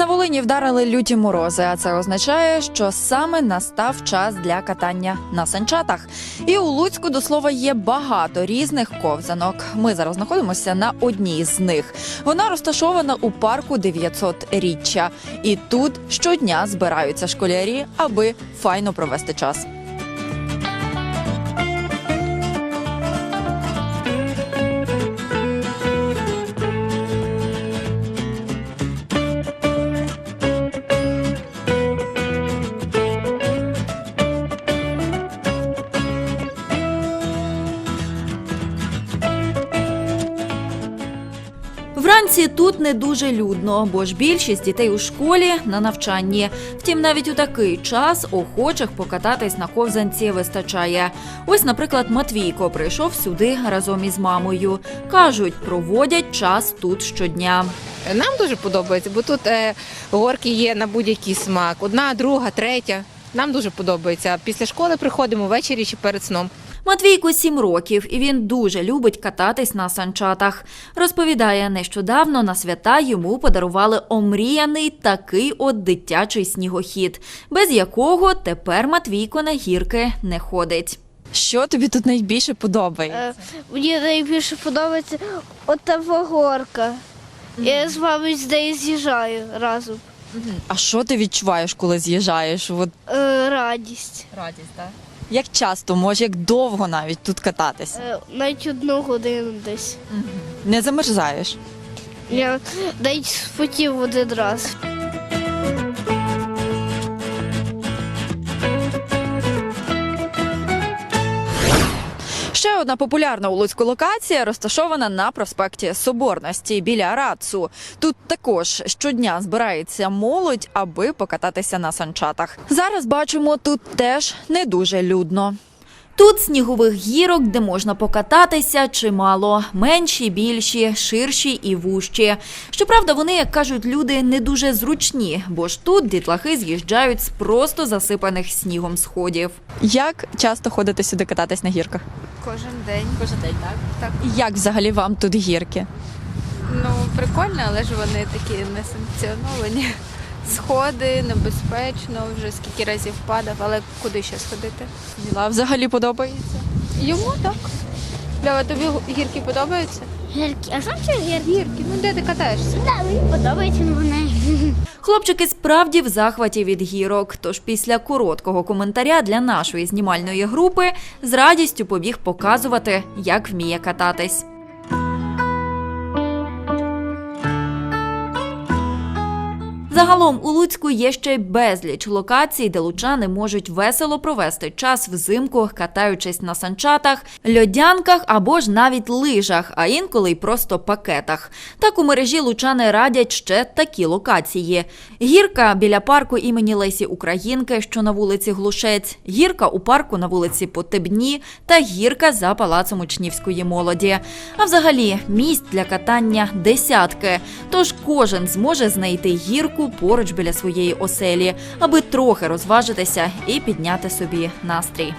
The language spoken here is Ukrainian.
На Волині вдарили люті морози, а це означає, що саме настав час для катання на санчатах. І у Луцьку до слова є багато різних ковзанок. Ми зараз знаходимося на одній з них. Вона розташована у парку 900-річчя. І тут щодня збираються школярі, аби файно провести час. Вранці тут не дуже людно, бо ж більшість дітей у школі на навчанні. Втім, навіть у такий час охочих покататись на ковзанці вистачає. Ось, наприклад, Матвійко прийшов сюди разом із мамою. кажуть, проводять час тут щодня. Нам дуже подобається, бо тут е, горки є на будь-який смак. Одна, друга, третя. Нам дуже подобається. Після школи приходимо ввечері чи перед сном. Матвійку сім років, і він дуже любить кататись на санчатах. Розповідає, нещодавно на свята йому подарували омріяний такий от дитячий снігохід, без якого тепер Матвійко на гірки не ходить. Що тобі тут найбільше подобається? Е, Мені найбільше подобається ота горка. Я з вами з нею з'їжджаю разом. А що ти відчуваєш, коли з'їжджаєш? От Е, радість. радість, так? Як часто, може, як довго навіть тут кататися? Е, навіть одну годину десь. Не замерзаєш? Я навіть спотів один раз. Ще одна популярна у Луцьку локація розташована на проспекті Соборності біля Рацу. Тут також щодня збирається молодь, аби покататися на санчатах. Зараз бачимо, тут теж не дуже людно. Тут снігових гірок, де можна покататися, чимало менші, більші, ширші і вужчі. Щоправда, вони, як кажуть люди, не дуже зручні, бо ж тут дітлахи з'їжджають з просто засипаних снігом сходів. Як часто ходите сюди кататись на гірках? Кожен день. Кожен день, так? Так. І Як взагалі вам тут гірки? Ну, прикольно, але ж вони такі несанкціоновані. Сходи, небезпечно, вже скільки разів падав, але куди ще сходити? Діла взагалі подобається? Йому так. Льова, тобі гірки подобаються? Гірки. А що це гірки? Гірки, ну де ти катаєшся? Так, мені подобається вони. Хлопчики справді в захваті від гірок. Тож після короткого коментаря для нашої знімальної групи з радістю побіг показувати, як вміє кататись. Загалом у Луцьку є ще й безліч локацій, де лучани можуть весело провести час взимку, катаючись на санчатах, льодянках або ж навіть лижах, а інколи й просто пакетах. Так у мережі лучани радять ще такі локації: гірка біля парку імені Лесі Українки, що на вулиці Глушець, гірка у парку на вулиці Потебні та гірка за палацом учнівської молоді. А взагалі місць для катання десятки. Тож кожен зможе знайти гірку поруч біля своєї оселі, аби трохи розважитися і підняти собі настрій.